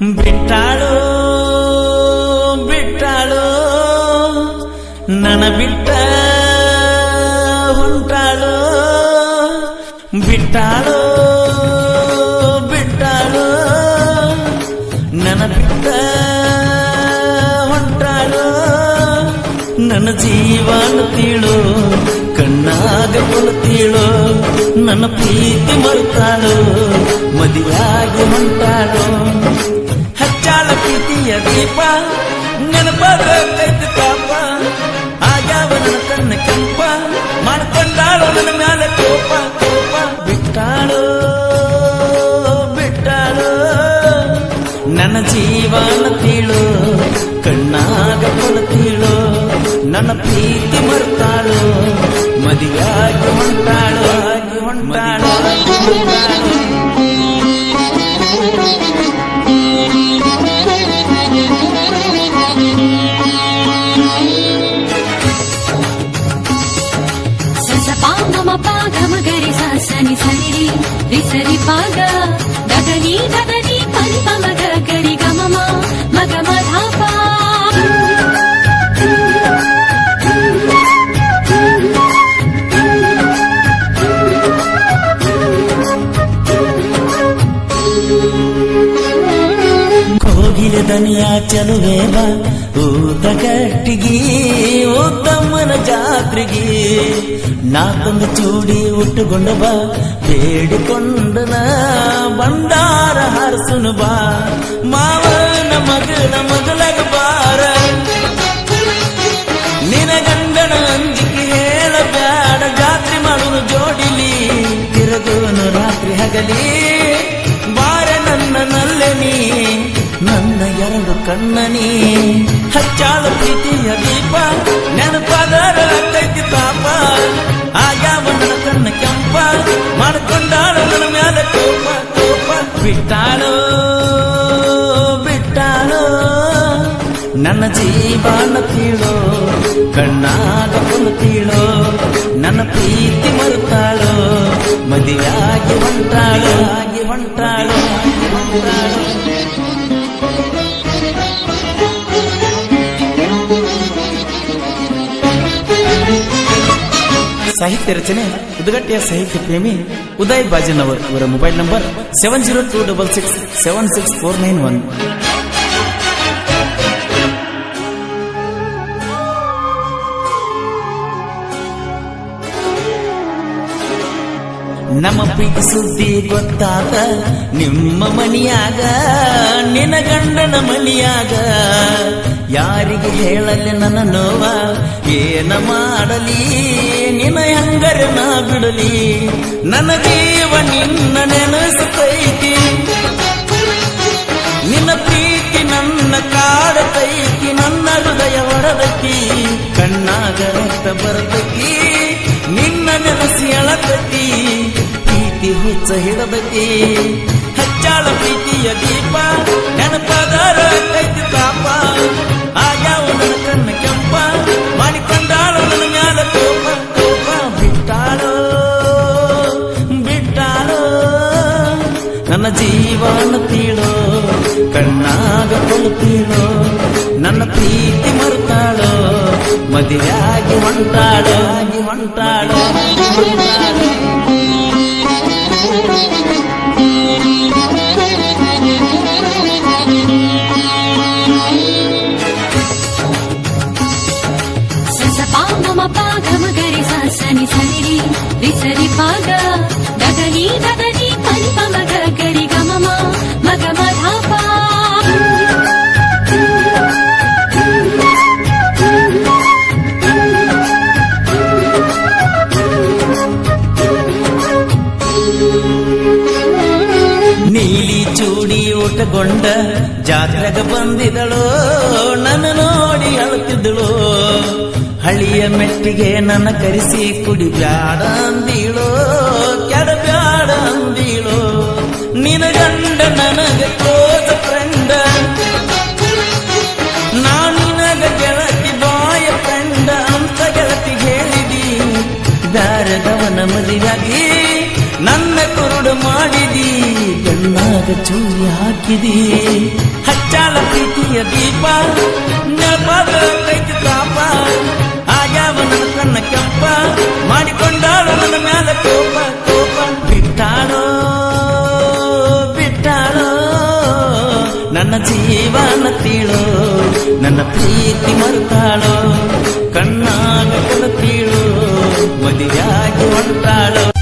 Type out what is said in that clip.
ಬಿಟ್ಟಾಳು ಬಿಟ್ಟಾಳು ನನ ಬಿಟ್ಟ ಹೊಂಟಾಳು ಬಿಟ್ಟಾಳು ಬಿಟ್ಟಾಳು ನನ ಬಿಟ್ಟ ಹೊಂಟಾಳು ನನ್ನ ಜೀವನ ತೀಳು ಕಣ್ಣಾಗ ಕೊಡ್ತೀಳು ನನ್ನ ಪ್ರೀತಿ ಮರುತ್ತಾಳು ಮದುವಾಗಿ ಹೊಂಟಾಳು. ಹಚ್ಚಾಳ ಪ್ರೀತಿಯ ದೀಪ ನೆನಪಾದ ಪಾಪ ಆಗ್ಯಾವ ನನ್ನ ಕಣ್ಣ ಕೆಂಪ ಮಾಡ್ಕೊಂಡಾಳು ನನ್ನ ಮ್ಯಾಲೆ ಕೋಪ ಕೋಪ. ಬಿಟ್ಟಾಳು ಬಿಟ್ಟಾಳು. ನನ್ನ ಜೀವನ ತೀಳು ಕಣ್ಣಾಗ ಕೊಳತೀಳು ನನ್ನ ಪ್ರೀತಿ ಮರ್ತಾಳು ಮದಿಯಾಗಿ ಹೊಂಟಾಳು. ಆಗಿ ಹೊಂಟಾಳು. ಸರಿ ರಿ ಸರಿ ಪಾಗ ದನಿಯ ಚಲುವೆ ಊತ ಗಟ್ಟಿಗೆ ಉತ್ತಮ್ಮನ ಜಾತ್ರೆಗೆ. ನಾಕೊಂದು ಚೂಡಿ ಉಟ್ಟುಕೊಂಡ ಬಾ. ಬೇಡಿಕೊಂಡನ ಬಂಡಾರ ಹರಸುನು ಬಾ. ಮಾವನ ಮಗನ ಮಗಲಗ ಬಾರ. ನಿನ ಗಂಡನ ಅಂಜಿಕೆ ಹೇಳ ಬ್ಯಾಡ ಜಾತ್ರೆ ಮಾಡುನು ಜೋಡಿಲಿ. ತಿರುಗುವನು ರಾತ್ರಿ ಹಗಲಿ. ಕಣ್ಣನಿ. ಹಚ್ಚಾಳ ಪ್ರೀತಿಯ ದೀಪ ನೆನಪಾದರ ಕೈತಿ ಪಾಪ ಆಗ್ಯಾವ ನನ್ನ ಕಣ್ಣ ಕೆಂಪ, ಮಾಡ್ಕೊಂಡಾಳು ನನ್ನ ಮ್ಯಾಲ ಕೋಪ ಕೋಪ. ಬಿಟ್ಟಾಳು ಬಿಟ್ಟಾಳು, ನನ್ನ ಜೀವನ ತೀಳೋ ಕಣ್ಣಾಗ ತೀಳೋ ನನ್ನ ಪ್ರೀತಿ ಮರುತ್ತಾಳೋ ಮದುವೆಯಾಗಿ ಹೊಂಟಾಳು ಆಗಿ ಹೊಂಟಾಳು ಹೊಂಟಾಳು. ಸಾಹಿತ್ಯ ರಚನೆ ಉದಗಟ್ಟಿಯ ಸಾಹಿತ್ಯ ಪ್ರೇಮಿ ಉದಯ್ ಬಾಜನವರ್ ಇವರ mobile number seven zero two double six seven six four nine one ನಮ್ಮ ಪ್ರೀತಿ ಸುದ್ದಿ ಗೊತ್ತಾದ ನಿಮ್ಮ ಮನಿಯಾಗ, ನಿನ್ನ ಗಂಡನ ಮನಿಯಾಗ. ಯಾರಿಗೆ ಹೇಳಲಿ ನನ್ನ ನೋವ, ಏನ ಮಾಡಲಿ ನಿನ ಹೆಂಗರೆ ನಾ ಬಿಡಲಿ. ನನ್ನ ದೇವ ನಿನ್ನ ನೆನಸುತ್ತೈತಿ ನಿನ್ನ ಪ್ರೀತಿ ನನ್ನ ಕಾಡತೈತಿ, ನನ್ನ ಹೃದಯ ಒಡದೈತಿ ಕಣ್ಣಾಗ ರಕ್ತ ಬರತೈತಿ, ನಿನ್ನ ನೆನಸಿ ಅಳತೈತಿ ಪ್ರೀತಿ ಹುಚ್ಚ ಹಿಡದಕ್ಕೆ ಹೆಚ್ಚಾಳ ಪ್ರೀತಿಯ ದೀಪ ನೆನಪದಾರ ಕೈತಿ ತಾಪ ಆಗ್ಯಾವ ನನ್ನ ಕಣ್ಣ ಕೆಂಪ, ಮಾಡಿಕೊಂಡಾಳ ನನ್ನ ಮ್ಯಾಲ ಕೋಪ ಕೋಪ. ಬಿಟ್ಟಾಳೋ ಬಿಟ್ಟಾಳೋ, ನನ್ನ ಜೀವನ ತೀಳೋ, ಕಣ್ಣಾಗ ಕೊಳುತ್ತೀಳೋ ನನ್ನ ಪ್ರೀತಿ ಮರುತ್ತಾಳೋ ಮದುವೆಯಾಗಿ ಹೊಂಟಾಳೋ ಆಗಿ ಹೊಂಟಾಳೋ ಹೊಂಟಾಳೋ. ಜಾತ್ರೆಗೆ ಜಾತ್ರೆಗ ಬಂದಿದಳು. ನನ್ನ ನೋಡಿ ಅಳುತ್ತಿದ್ದಳು ಹಳಿಯ ಮೆಟ್ಟಿಗೆ ನನ್ನ ಕರೆಸಿ ಕುಡಿ ಬ್ಯಾಡ ಅಂದೀಳು. ಕೆಡ ಬ್ಯಾಡ ಅಂದೀಳು. ನಿನ ಗಂಡ ನನಗ ಕ್ಲೋಸ್ ಫ್ರೆಂಡ ನಾನು ನಿನಗ ಗೆಳತಿ ಬಾಯ ಫ್ರೆಂಡ ಅಂತ ಗೆಳತಿ ಹೇಳಿದಿ ಬ್ಯಾರದವನ ಮದುವೆಯಾಗಿ ನನ್ನ ಕುರುಡು ಮಾಡಿದಿ ಕಣ್ಣಾಗ ಚೂರಿ ಹಾಕಿದಿ. ಹಚ್ಚಾಲ ಪ್ರೀತಿಯ ದೀಪ ನೆನಪಾದ ತಾಪ. ಆಗ್ಯಾವ ನನ್ನ ಕಣ್ಣ ಕೆಂಪ, ಮಾಡಿಕೊಂಡಾಳು ನನ್ನ ಮ್ಯಾಲ ಕೋಪ ಕೋಪ. ಬಿಟ್ಟಾಳೋ ಬಿಟ್ಟಾಳೋ, ನನ್ನ ಜೀವನ ತೀಳೋ, ನನ್ನ ಪ್ರೀತಿ ಮರುತಾಳೋ. ಕಣ್ಣಾಗ ಕೊಡುತ್ತೀಳೋ ಮದುವೆಯಾಗಿ ಹೊಂಟಾಳೋ